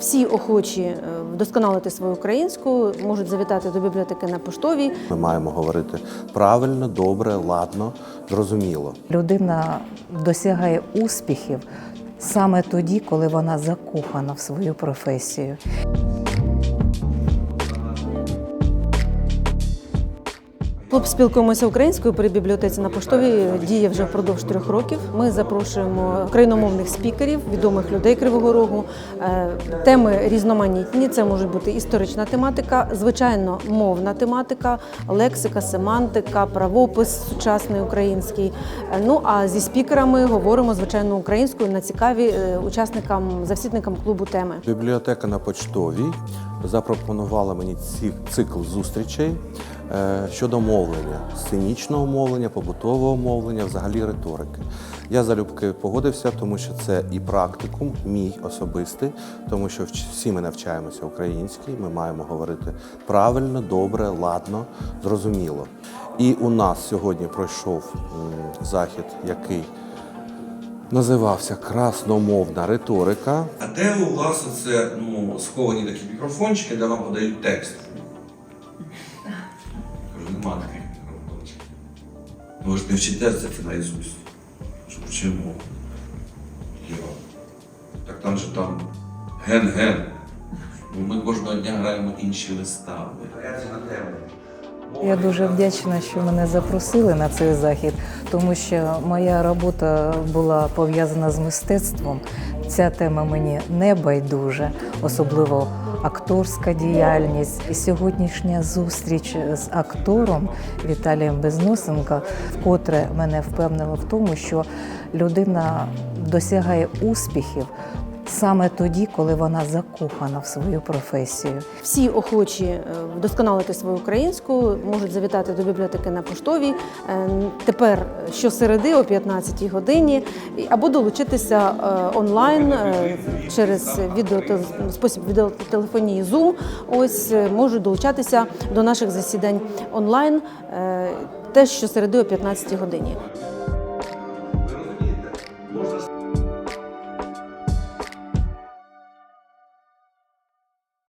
Всі охочі е, вдосконалити свою українську можуть завітати до бібліотеки на поштовій. Ми маємо говорити правильно, добре, ладно, зрозуміло. Людина досягає успіхів саме тоді, коли вона закохана в свою професію. Клуб спілкуємося українською при бібліотеці на поштовій діє вже впродовж трьох років. Ми запрошуємо україномовних спікерів, відомих людей Кривого Рогу. Е, Теми різноманітні. Це може бути історична тематика, звичайно, мовна тематика, лексика, семантика, правопис сучасний український. Е, Ну а зі спікерами говоримо звичайно українською на цікаві е, учасникам, завсідникам клубу теми. Бібліотека на почтовій запропонувала мені цикл зустрічей щодо мовлення, сценічного мовлення, побутового мовлення, взагалі риторики. Я залюбки погодився, тому що це і практикум, мій особистий, тому що всі ми навчаємося українській, ми маємо говорити правильно, добре, ладно, зрозуміло. І у нас сьогодні пройшов захід, який називався Красномовна риторика. А де у вас оце ну, сховані такі мікрофончики, де вам подають текст? Мікрофончиків. Ну ви ж не вчите це наизусть. Що вчимо? Я. Так там же там ген-ген. Ми кожного дня граємо інші вистави. Це на тему. Я дуже вдячна, що мене запросили на цей захід, тому що моя робота була пов'язана з мистецтвом. Ця тема мені не байдужа, особливо акторська діяльність. І сьогоднішня зустріч з актором Віталієм Безносенко вкотре мене впевнила в тому, що людина досягає успіхів саме тоді, коли вона закохана в свою професію. Всі охочі е, вдосконалити свою українську можуть завітати до бібліотеки на поштовій е, тепер щосереди о 15 годині або долучитися е, онлайн е, через відео спосіб відеотелефонії Zoom. Ось е, можуть долучатися до наших засідань онлайн е, теж щосереди о 15 годині.